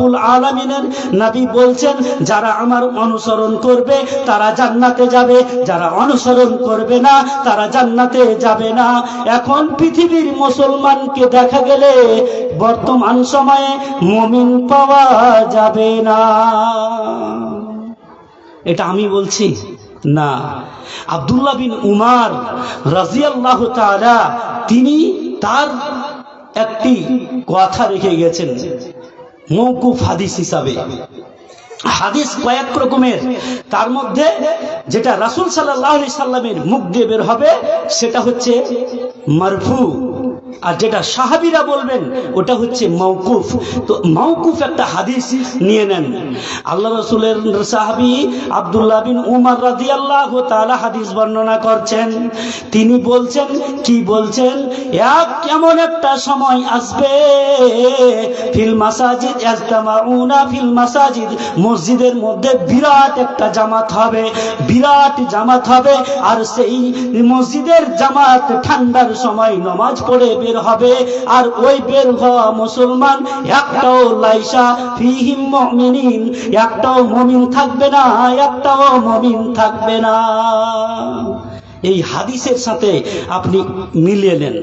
রব্বুল আলমিনের নবী বলছেন, যারা আমার অনুসরণ করবে, তারা জান্নাতে যাবে। যারা অনুসরণ করবে না, তারা জান্নাতে যাবে না। এখন পৃথিবীর মুসলমানকে দেখা গেলে বর্তমান সময়ে মমিন পাওয়া যাবে না। এটা আমি বলছি না। আব্দুল্লাহ বিন উমার রাজিয়াল্লাহ তাআলা, তিনি তার একটি কথা রেখে গেছেন। মৌকুফ হাদিস হিসাবে। হাদিস কয়েক রকমের। তার মধ্যে যেটা রাসুল সাল্লাহ সাল্লামের মুখ দিয়ে বের হবে, সেটা হচ্ছে মারফু। আর যেটা সাহাবিরা বলবেন, ওটা হচ্ছে মৌকুফ তো মৌকুফ একটা হাদিস নিয়ে নেন। আল্লাহ রসুলের সাহাবি আবদুল্লাহ বিন উমার রাজি আল্লাহ তালা হাদিস বর্ণনা করছেন। তিনি বলছেন, কি বলছেন? এক কেমন একটা সময় আসবে, ফিল মাসাজিদ ইয়াজতামাউনা ফিল মাসাজিদ, মসজিদের মধ্যে বিরাট একটা জামাত হবে, বিরাট জামাত হবে, আর সেই মসজিদের জামাত ঠান্ডার সময় নমাজ পড়ে বের হবে। আর ওই বের হওয়া মুসলমান, একটাও লাইসা, ফিহিম মুমিনিন, একটাও মুমিন থাকবে না, একটাও মুমিন থাকবে না। এই হাদিসের সাথে আপনি মিলিয়ে নেন।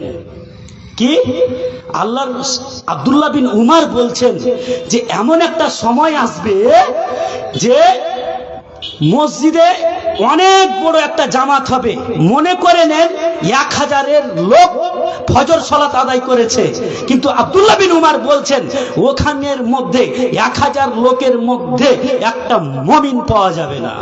কি? আল্লাহর আব্দুল্লাহ বিন উমার বলছেন যে, এমন একটা সময় আসবে যে মসজিদে অনেক বড় একটা জামাত হবে। মনে করে নেন, এক হাজারের লোক ফজর সলাত আদায় করেছে। কিন্তু আবদুল্লাহ বিন উমার বলছেন, ওখানের মধ্যে এক হাজার লোকের মধ্যে একটা মমিন পাওয়া যাবে না।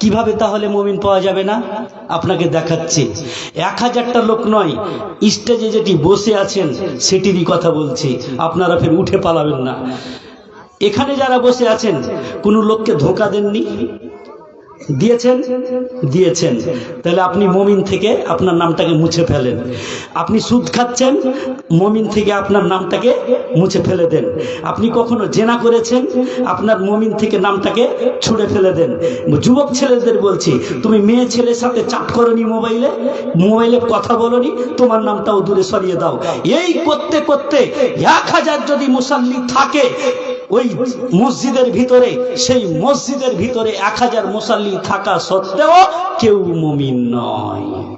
কীভাবে তাহলে মমিন পাওয়া যাবে না? আপনাকে দেখাচ্ছি। এক হাজারটা লোক নয়, স্টেজে যেটি বসে আছেন, সেটিরই কথা বলছি। আপনারা ফের উঠে পালাবেন না। এখানে যারা বসে আছেন, কোনো লোককে ধোকা দেননি? দিয়েছেন? দিয়েছেন। তাহলে আপনি মমিন থেকে আপনার নামটাকে মুছে ফেলেন। আপনি সুদ খাচ্ছেন, মমিন থেকে আপনার নামটাকে মুছে ফেলে দেন। আপনি কখনো জেনা করেছেন, আপনার মমিন থেকে নামটাকে ছুড়ে ফেলে দেন। যুবক ছেলেদের বলছি, তুমি মেয়ে ছেলের সাথে চাট করনি মোবাইলে? মোবাইলে কথা বলনি? তোমার নামটাও দূরে সরিয়ে দাও। এই করতে করতে এক হাজার যদি মুসাল্লি থাকে ওই মসজিদের ভিতরে সেই মসজিদের ভিতরে এক হাজার মুসাল্লি থাকা সত্ত্বেও কেউ মমিন নয়।